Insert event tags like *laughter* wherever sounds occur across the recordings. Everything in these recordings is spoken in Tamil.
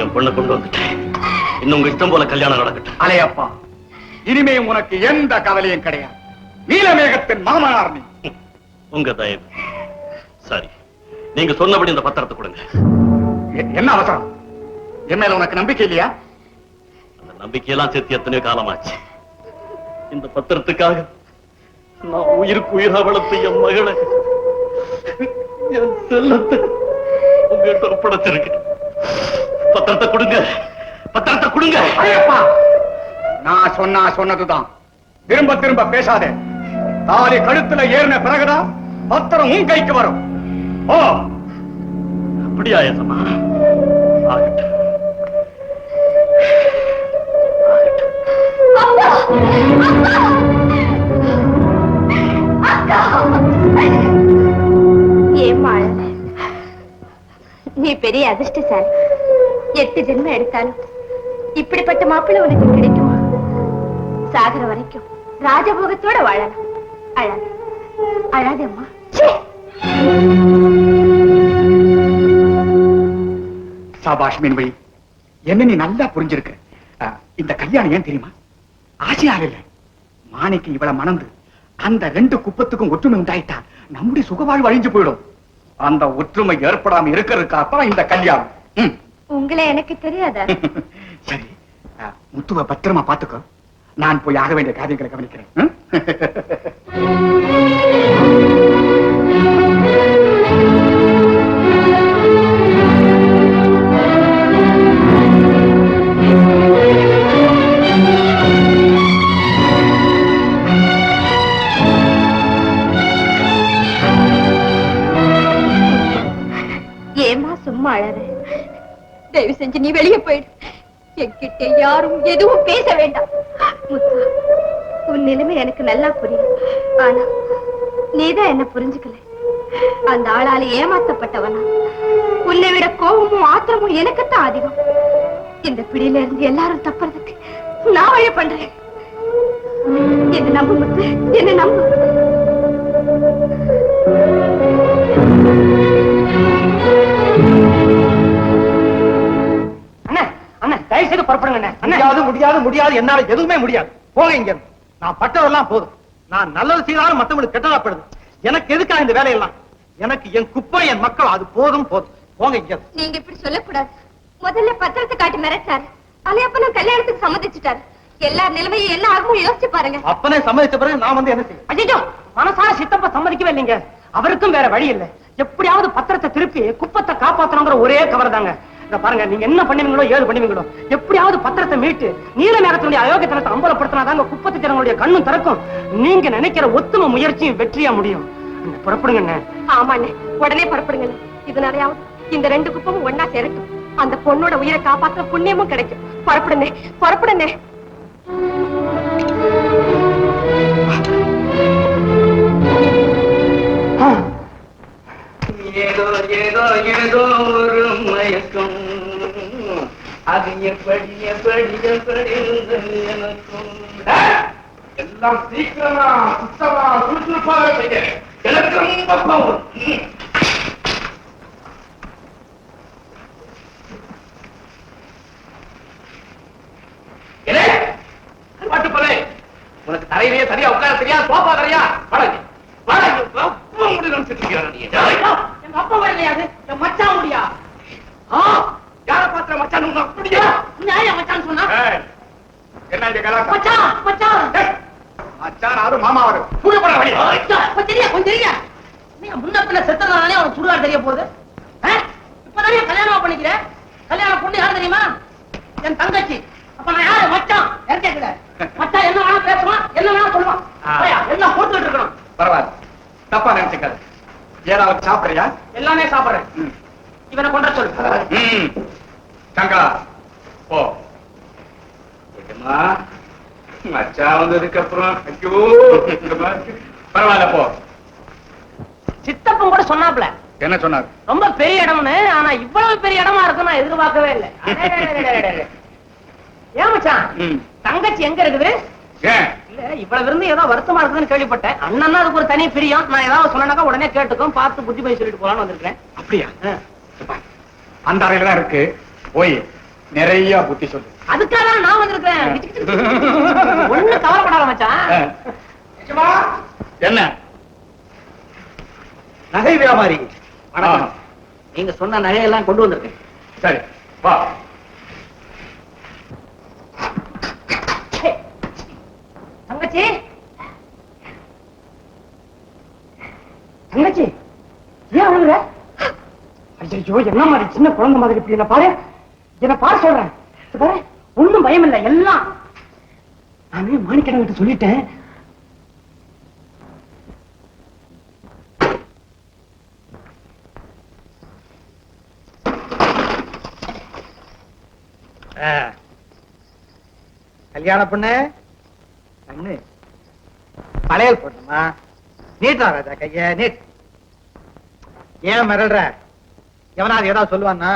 என் பொண்ணை கொண்டு வந்துட்டேன். இன்னும் உங்க இஷ்டம் போல கல்யாணம் நடக்கட்டும். அலையப்பா இனிமே உனக்கு எந்த கவலையும் கிடையாது. நீலமேகத்தின் மாமனார் நீ. உங்க தயவு. சரி நீங்க சொன்னபடி இந்த பத்திரத்தை கொடுங்க. என்ன அவசரம்? என் மேல உனக்கு நம்பிக்கை இல்லையா? அந்த நம்பிக்கையெல்லாம் சேர்த்து எத்தனையோ காலமாச்சு. இந்த பத்திரத்துக்காக நான் உயிருக்கு உயிரா வளர்த்த என் மகளை என் செல்லத்தை உங்ககிட்ட ஒப்படைச்சிருக்கேன் பத்திரத்தை கொடுங்க. பத்திரத்தை கொடுங்க. நான் சொன்னா சொன்னதுதான். திரும்ப திரும்ப பேசாதே. தாலி கழுத்துல ஏறின பிறகுதான் பத்திரம் உன் கைக்கு வரும். ஓ அப்படியா ஏசமா ஆகட்டும். ஏம்மா நீ பெரிய அதிர்ஷ்டசாலி எட்டு ஜென்மம் எடுத்தாலும் இப்படிப்பட்ட மாப்பிள்ளை உனக்கு கிடைக்குமா? சாகர வரைக்கும் ராஜபோகத்தோட வாழலாம் அழாது. அழாது அம்மா சாபாஷ் மீன்வை என்ன நீ நல்லா புரிஞ்சிருக்க. இந்த கல்யாணம் ஏன் தெரியுமா? ஆசையாக இல்லை. மாணிக்கு இவளை மணந்து அந்த ரெண்டு குப்பத்துக்கும் ஒற்றுமை உண்டாயிட்டா நம்முடைய சுகவாழ்வு அழிஞ்சு போயிடும். அந்த ஒற்றுமை ஏற்படாம இருக்கிறதுக்காகத்தான் இந்த கல்யாணம். உங்களை எனக்கு தெரியாதா? *laughs* சரி. முத்துவ பத்திரமா பாத்துக்கோ நான் போய் ஆக வேண்டிய காரியங்களை கவனிக்கிறேன். *laughs* செஞ்சு நீ வெளியே போயிடு. என்கிட்ட யாரும் எதுவும் பேச வேண்டாம். உன் நிலைமை எனக்கு நல்லா புரியும். ஆனா நீதான் என்ன புரிஞ்சுக்கல. அந்த ஆளால ஏமாத்தப்பட்டவனா? உன்னை விட கோபமும் ஆத்திரமும் எனக்குத்தான் அதிகம். இந்த பிடியில இருந்து எல்லாரும் தப்புறதுக்கு நான் வழி பண்றேன். என்ன நம்பு முத்து? என்ன நம்பு? தயவு செய்து புறப்படுங்க அண்ணா. முடியாது முடியாது முடியாது. என்னால எதுவுமே முடியாது. போங்க இங்க. நான் பட்டதெல்லாம் போதும். நான் நல்லது செய்தாலும் மத்தவங்களுக்கு கெட்டதாப்படுது எனக்கு எதுக்கா இந்த வேலையெல்லாம்? எனக்கு என் குப்பை என் மக்கள் அது போதும் போதும். போங்க இங்க. நீங்க இப்படி சொல்லக்கூடாது. முதல்ல பத்திரத்தை காட்டி மிரட்டாரு அலையப்பனும் கல்யாணத்துக்கு சம்மதிச்சுட்டாரு. எல்லார் நிலைமையும் என்ன ஆகும் யோசிச்சு பாருங்க. அப்பனே சம்மதிச்ச பிறகு நான் வந்து என்ன செய்ய அஜிஜோ மனசார சித்தப்பா சம்மதிக்கவே இல்லைங்க. அவருக்கும் வேற வழி இல்ல. எப்படியாவது பத்திரத்தை திருப்பி குப்பத்தை காப்பாத்தணுங்கிற ஒரே கவர் தாங்க பாருங்க நீங்க என்ன பண்ணுவீங்களோ ஏது பண்ணுவீங்களோ எப்படியாவது பத்திரத்தை மீட்டு நீல நேரத்தினுடைய அயோக்கியத்தனத்தை அம்பலப்படுத்தினாதாங்க குப்பத்து ஜனங்களுடைய கண்ணும் திறக்கும். நீங்க நினைக்கிற ஒத்துமை முயற்சியும் வெற்றியா முடியும். அண்ணே, புறப்படுங்க அண்ணே. ஆமாண்ணே உடனே புறப்படுங்க இதனாலயாவது இந்த ரெண்டு குப்பமும் ஒன்னா சேரட்டும். அந்த பொண்ணோட உயிரை காப்பாற்ற புண்ணியமும் கிடைக்கும். புறப்படுனே புறப்படுனே ஏதோ ஏதோ ஏதோ ஒரு மயக்கம். அது எப்படி எப்படி எப்படி இருந்தது எனக்கும் எல்லாம் சீக்கிரமா சுத்தமா சுறுசுறுப்பாக செய்ய எனக்கு ரொம்ப பல்லே. உனக்கு தரையிலேயே சரியா உட்கார தெரியா சோபா தெரியா? வடங்கு வடங்கு அப்பா முடி நினைச்சிட்டு இருக்கிற நீ? எங்க அப்பா வரலையாது மச்சான் முடியா ஆ? தெரியா போகுது? இப்பதானே கல்யாணம் பண்ணிக்கிறேன் கல்யாணம் பொண்ணு யாரு தெரியுமா? என் தங்கச்சி. அப்ப நான் யாரு? மச்சான். கேக்குற? மச்சான் என்ன வேணா பேசுவான் என்ன வேணா சொல்லுவான். எல்லாம் போட்டுக்கிட்டு இருக்கணும். பரவாயில்ல. தப்பா நினைச்சுக்காது. ஏதாவது சாப்பிடுறியா? எல்லாமே சாப்பிடுறேன். இவனை கொண்ட சொல்லு. ம். சங்கா போ. மச்சான் வந்ததுக்கு அப்புறம் ஐயோ. பரவாயில்ல போ. சித்தப்பன் கூட சொன்னாப்ல. என்ன சொன்னார்? ரொம்ப பெரிய இடம்னு ஆனா இவ்வளவு பெரிய இடமா இருக்கும் நான் எதிர்பார்க்கவே இல்லை. ஏன் மச்சான். தங்கச்சி எங்க இருக்குது? இல்ல இவ்வளவு இருந்து ஏதோ வருத்தமா இருக்குதுன்னு கேள்விப்பட்டேன். அண்ணன்னா அதுக்கு ஒரு தனி பிரியம். நான் ஏதாவது சொன்னேனாக்கா உடனே கேட்டுக்கும் பார்த்து புத்தி போய் சொல்லிட்டு போலான்னு வந்திருக்கேன் அப்படியா? அந்த அறையில தான் இருக்கு. போய் நிறைய புத்தி சொல்லு. அதுக்காக தான் நான் வந்திருக்கேன் ஒண்ணு கவலைப்படாத மச்சான். என்ன? நகை வியாபாரி. நீங்க சொன்ன நகையெல்லாம் கொண்டு வந்திருக்கேன். சரி வா. தங்கச்சி. தங்கச்சி ஏன் அழுகுற ஐயோ என்ன மாதிரி சின்ன குழந்தை மாதிரி இப்படி என்ன பாரு. என்ன பாரு சொல்றேன். பாரு ஒண்ணும் பயம் இல்லை எல்லாம். நானே மாணிக்கடன் கிட்ட சொல்லிட்டேன். கல்யாண பொண்ணு? கண்ணு. பழையல் போட்டுமா? நீட்டா ராஜா கைய நீட் ஏன் மிரள்ற எவனாவது ஏதாவது சொல்லுவான்னா?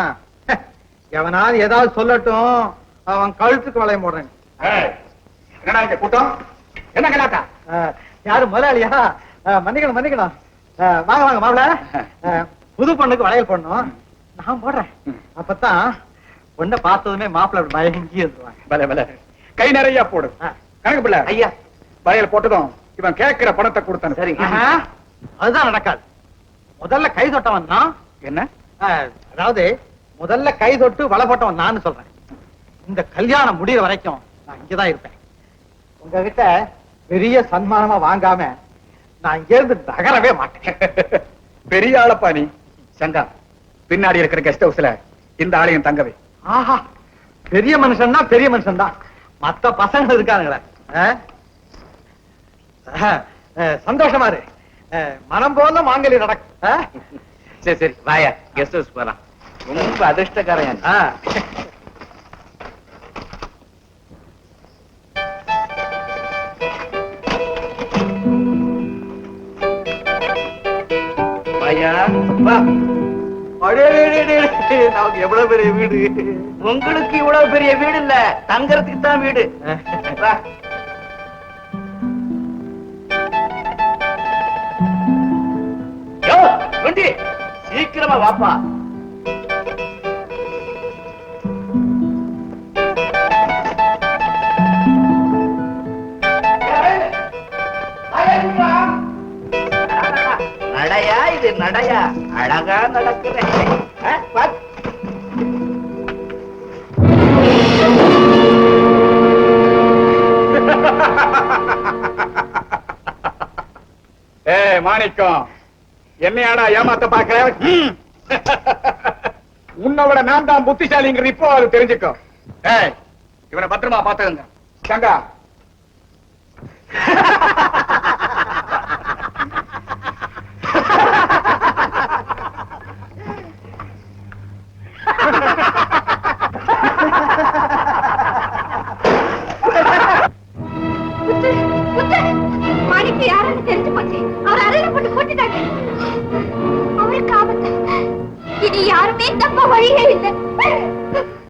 எவனாவது ஏதாவது சொல்லட்டும் அவன் கழுத்துக்கு வளையம் போடுறேன். என்னடா இங்க கூட்டம்? என்ன கலாட்டா? யாரு முதலாளியா? மன்னிக்கணும் மன்னிக்கணும். வாங்க வாங்க மாப்பிள. புது பொண்ணுக்கு வளையல் போடணும். நான் போடுறேன். அப்பதான் பொண்ணை பார்த்ததுமே அப்படி மயங்கி வந்துருவாங்க. பல பல. கை நிறைய போடு. கணக்கு பிள்ளை. ஐயா. வளையல் போட்டதும் இவன் கேட்கிற பணத்தை கொடுத்தானு. சரிங்க அதுதான் நடக்காது. முதல்ல கை தொட்டவன் தான். என்ன? அதாவது முதல்ல கை தொட்டு வலை போட்டவன் நான் சொல்றேன். இந்த கல்யாணம் முடியிற வரைக்கும் நான் இங்கதான் இருப்பேன். உங்ககிட்ட பெரிய சன்மானமா வாங்காம நான் இங்க இருந்து நகரவே மாட்டேன். பெரிய ஆளப்பா நீ. சங்கா பின்னாடி இருக்கிற கெஸ்ட் ஹவுஸ்ல இந்த ஆலயம் தங்கவே. ஆஹா பெரிய மனுஷன்னா பெரிய மனுஷன் தான் மத்த பசங்க இருக்கானுங்களே. சந்தோஷமா இரு. மனம் போல மாங்கலி நடக்கும்? சரி சரி வாயா கெஸ்ட் ஹவுஸ் போலாம். ரொம்ப அதிர்ஷ்டக்காரன். எவ்வளவு பெரிய வீடு. உங்களுக்கு இவ்வளவு பெரிய வீடு இல்ல தங்கறதுக்கு தான் வீடு. சீக்கிரமா வாப்பா. நடையா நடையா அழகா நடக்கிறேன். *laughs* ஏ மாணிக்கம். என்னையாடா ஏமாத்த பாக்குற *laughs* உன்னோட நான் தான் புத்திசாலிங்கிற இப்போ அது தெரிஞ்சுக்கோ. ஏய் இவனை பத்திரமா பாத்துக்கங்க சங்கா. *laughs*